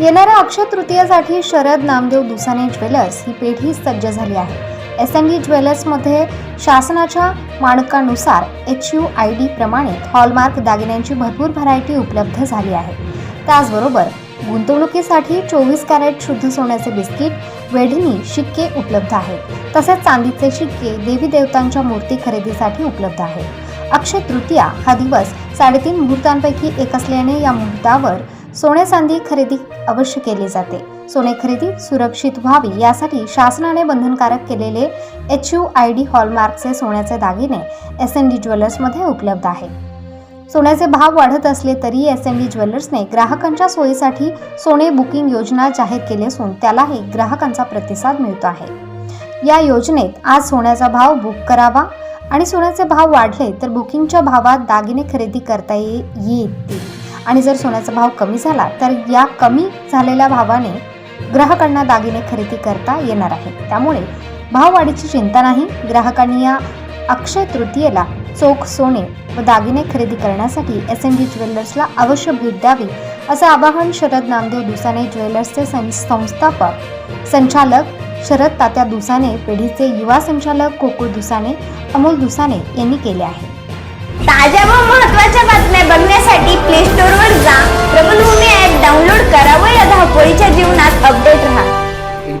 येणाऱ्या अक्षय तृतीयेसाठी शरद नामदेव दुसाने ज्वेलर्स ही पेढी सज्ज झाली आहे. एस एन डी ज्वेलर्समध्ये शासनाच्या मानकानुसार एच यू आय डी प्रमाणित हॉलमार्क दागिन्यांची भरपूर व्हरायटी उपलब्ध झाली आहे. त्याचबरोबर गुंतवणुकीसाठी चोवीस कॅरेट शुद्ध सोन्याचे बिस्किट वेढणी शिक्के उपलब्ध आहेत. तसेच चांदीचे शिक्के देवी देवतांच्या मूर्ती खरेदीसाठी उपलब्ध आहेत. अक्षय तृतीया हा दिवस साडेतीन मुहूर्तांपैकी एक असल्याने या मुहूर्तावर सोने चांदी खरेदी अवश्य केली जाते. सोने खरेदी सुरक्षित व्हावी यासाठी शासनाने बंधनकारक केलेले एच यू आय डी हॉलमार्कचे सोन्याचे दागिने एस एन डी ज्वेलर्समध्ये उपलब्ध आहेत सोन्याचे भाव वाढत असले तरी एस एन डी ज्वेलर्सने ग्राहकांच्या सोयीसाठी सोने बुकिंग योजना जाहीर केली असून त्यालाही ग्राहकांचा प्रतिसाद मिळतो आहे. या योजनेत आज सोन्याचा भाव बुक करावा आणि सोन्याचे भाव वाढले तर बुकिंगच्या भावात दागिने खरेदी करता येतील. आणि जर सोन्याचा भाव कमी झाला तर या कमी झालेल्या भावाने ग्राहकांना दागिने खरेदी करता येणार आहे त्यामुळे भाववाढीची चिंता नाही. ग्राहकांनी या अक्षय तृतीयेला चोख सोने व दागिने खरेदी करण्यासाठी एस एन डी ज्वेलर्सला अवश्य भेट द्यावी असं आवाहन शरद नामदेव दुसाने ज्वेलर्सचे सं- संस्थापक संचालक शरद तात्या दुसाने पेढीचे युवा संचालक कोकुळ दुसाने अमोल दुसाने यांनी केले आहे. ताज्या व महत्त्वाच्या बातम्या बघण्यासाठी as a